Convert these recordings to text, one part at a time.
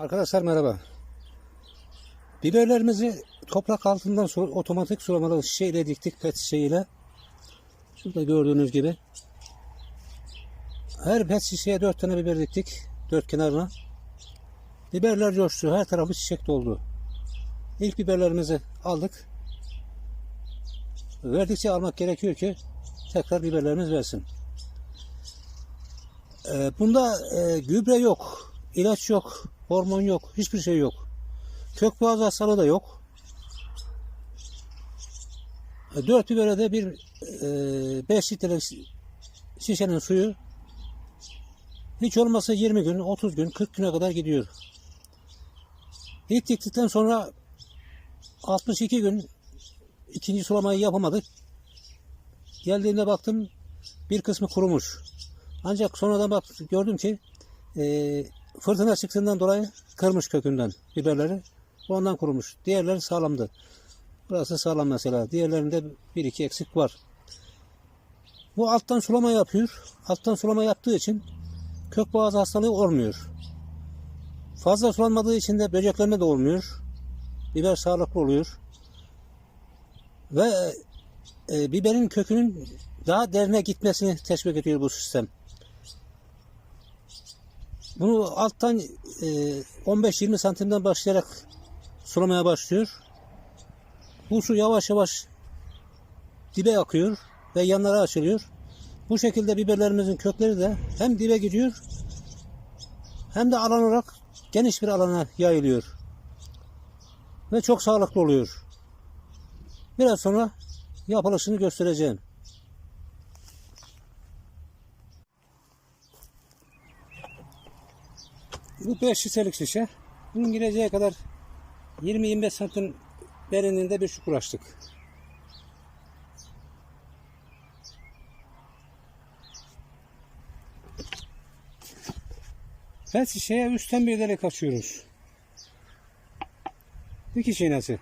Arkadaşlar merhaba. Biberlerimizi toprak altından otomatik sulamalı şişeyle diktik pet şişeyle. Şurada gördüğünüz gibi. Her pet şişeye dört tane biber diktik. Dört kenarına. Biberler coştu. Her tarafı çiçek doldu. İlk biberlerimizi aldık. Verdikçe almak gerekiyor ki tekrar biberlerimiz versin. Ee, bunda e, gübre yok, ilaç yok, hormon yok, hiçbir şey yok. Kök boğaz hastalığı da yok. 4 bibere de bir 5 litrelik şişenin suyu hiç olmazsa 20 gün, 30 gün, 40 güne kadar gidiyor. İlk diktikten sonra 62 gün ikinci sulamayı yapamadık. Geldiğimde baktım bir kısmı kurumuş. Ancak sonradan bak gördüm ki e, fırtına çıktığından dolayı kırmış kökünden biberleri. Ondan kurumuş. Diğerleri sağlamdı. Burası sağlam mesela. Diğerlerinde bir iki eksik var. Bu alttan sulama yapıyor. Alttan sulama yaptığı için kök boğaz hastalığı olmuyor. Fazla sulanmadığı için de böceklenme de olmuyor. Biber sağlıklı oluyor. Ve e, biberin kökünün daha derine gitmesini teşvik ediyor bu sistem. Bunu alttan e, 15-20 santimden başlayarak sulamaya başlıyor. Bu su yavaş yavaş dibe akıyor ve yanlara açılıyor. Bu şekilde biberlerimizin kökleri de hem dibe gidiyor hem de alan olarak geniş bir alana yayılıyor. Ve çok sağlıklı oluyor. Biraz sonra yapılışını göstereceğim. Bu 5 şişelik şişe. Bunun gireceği kadar 20-25 santim derinliğinde bir çukur açtık. Pet şişeye üstten bir delik açıyoruz. Dikiş iğnesi.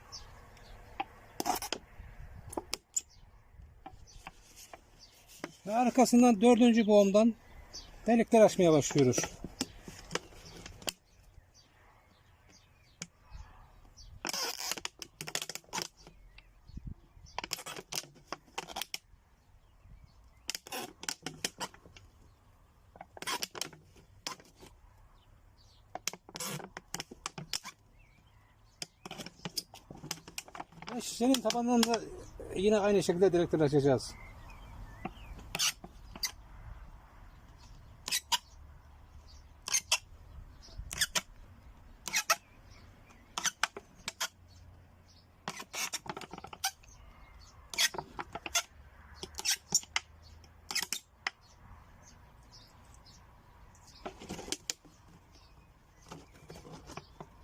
Ve arkasından dördüncü boğumdan delikler açmaya başlıyoruz. Şişenin tabanından da yine aynı şekilde delikler açacağız.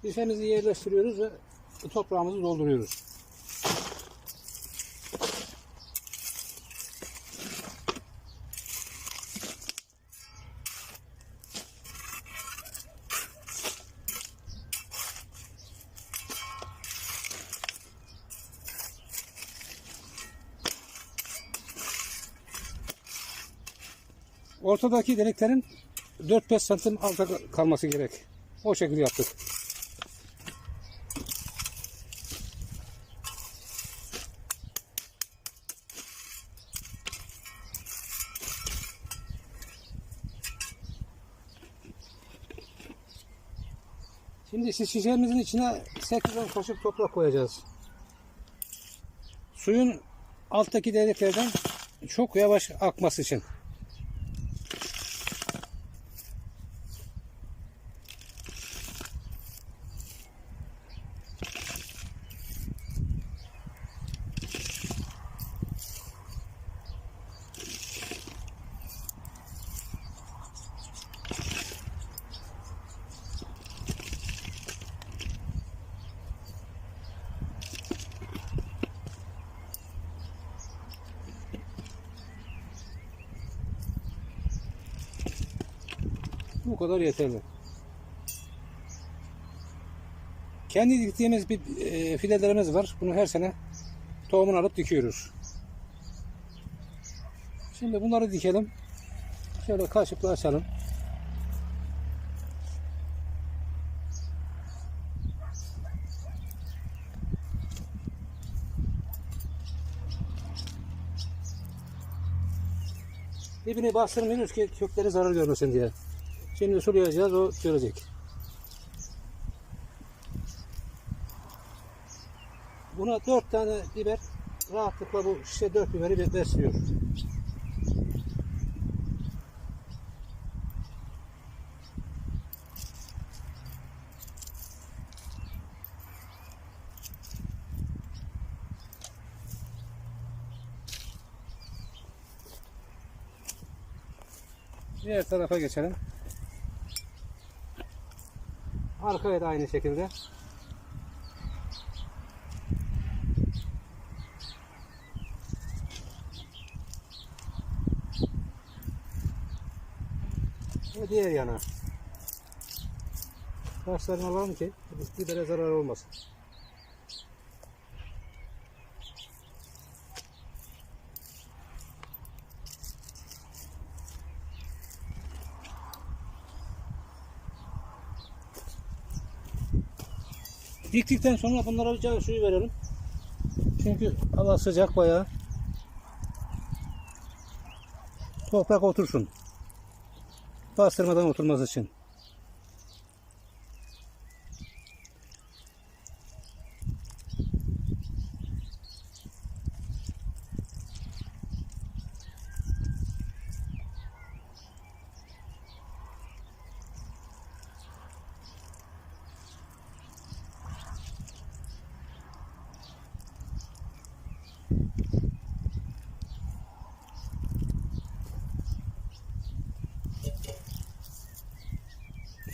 Şişemizi yerleştiriyoruz ve toprağımızı dolduruyoruz. Ortadaki deliklerin 4-5 santim alta kalması gerek. O şekilde yaptık. Şimdi şişemizin içine 8-10 kaşık toprak koyacağız. Suyun alttaki deliklerden çok yavaş akması için. Bu kadar yeterli. Kendi diktiğimiz bir e, fidelerimiz var. Bunu her sene tohumunu alıp dikiyoruz. Şimdi bunları dikelim. Şöyle kaşıkla açalım. Dibini bastırmıyoruz ki kökleri zarar görmesin diye. Şimdi sulayacağız o görecek. Buna dört tane biber rahatlıkla bu şişe dört biberi be- besliyor. Diğer tarafa geçelim. Arkaya da aynı şekilde. Ve diğer yana. Başlarını alalım ki bibere zarar olmasın. Diktikten sonra bunlara bir suyu verelim. Çünkü hava sıcak bayağı. Toprak otursun. Bastırmadan oturması için.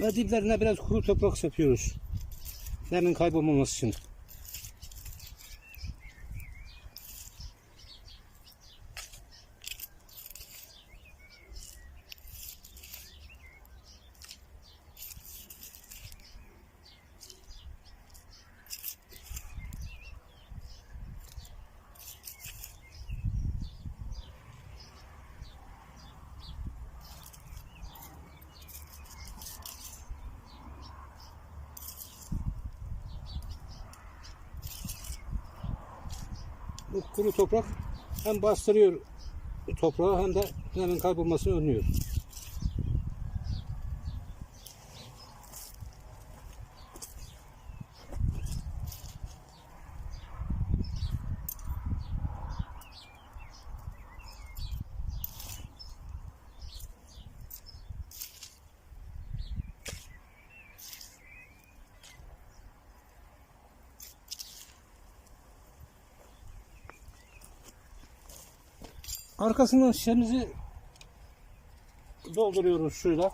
Ve diplerine biraz kuru toprak sapıyoruz. Nemin kaybolmaması için. Bu kuru toprak hem bastırıyor toprağı hem de nemin kaybolmasını önlüyor. Arkasından şişemizi dolduruyoruz suyla.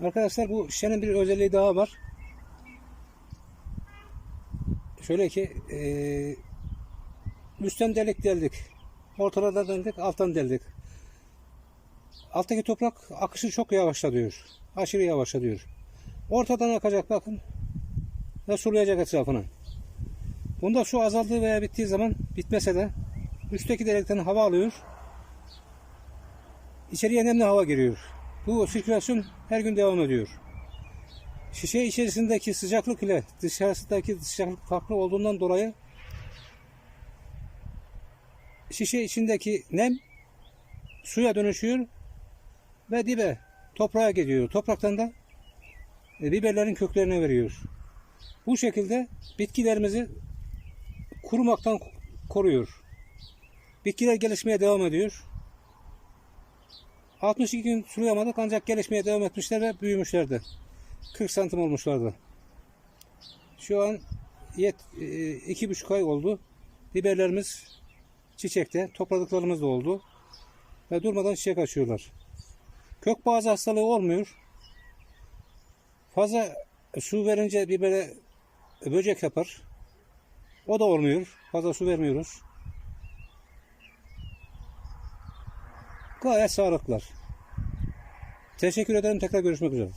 Arkadaşlar bu şişenin bir özelliği daha var. Şöyle ki eee üstten delik deldik. Ortalardan deldik, alttan deldik. Alttaki toprak akışı çok yavaşlatıyor. Aşırı yavaşlatıyor. Ortadan akacak bakın. Ve sulayacak etrafını. Bunda su azaldığı veya bittiği zaman bitmese de üstteki delikten hava alıyor. İçeriye nemli hava giriyor. Bu sirkülasyon her gün devam ediyor. Şişe içerisindeki sıcaklık ile dışarısındaki sıcaklık farklı olduğundan dolayı şişe içindeki nem suya dönüşüyor ve dibe toprağa gidiyor. Topraktan da e, biberlerin köklerine veriyor. Bu şekilde bitkilerimizi kurumaktan koruyor. Bitkiler gelişmeye devam ediyor. 62 gün sulayamadık ancak gelişmeye devam etmişler ve büyümüşlerdi. 40 santim olmuşlardı. Şu an yet, e, iki buçuk ay oldu. Biberlerimiz çiçekte, topladıklarımız da oldu. Ve durmadan çiçek açıyorlar. Kök bazı hastalığı olmuyor. Fazla su verince bibere böcek yapar. O da olmuyor. Fazla su vermiyoruz. Gayet sağlıklılar. Teşekkür ederim. Tekrar görüşmek üzere.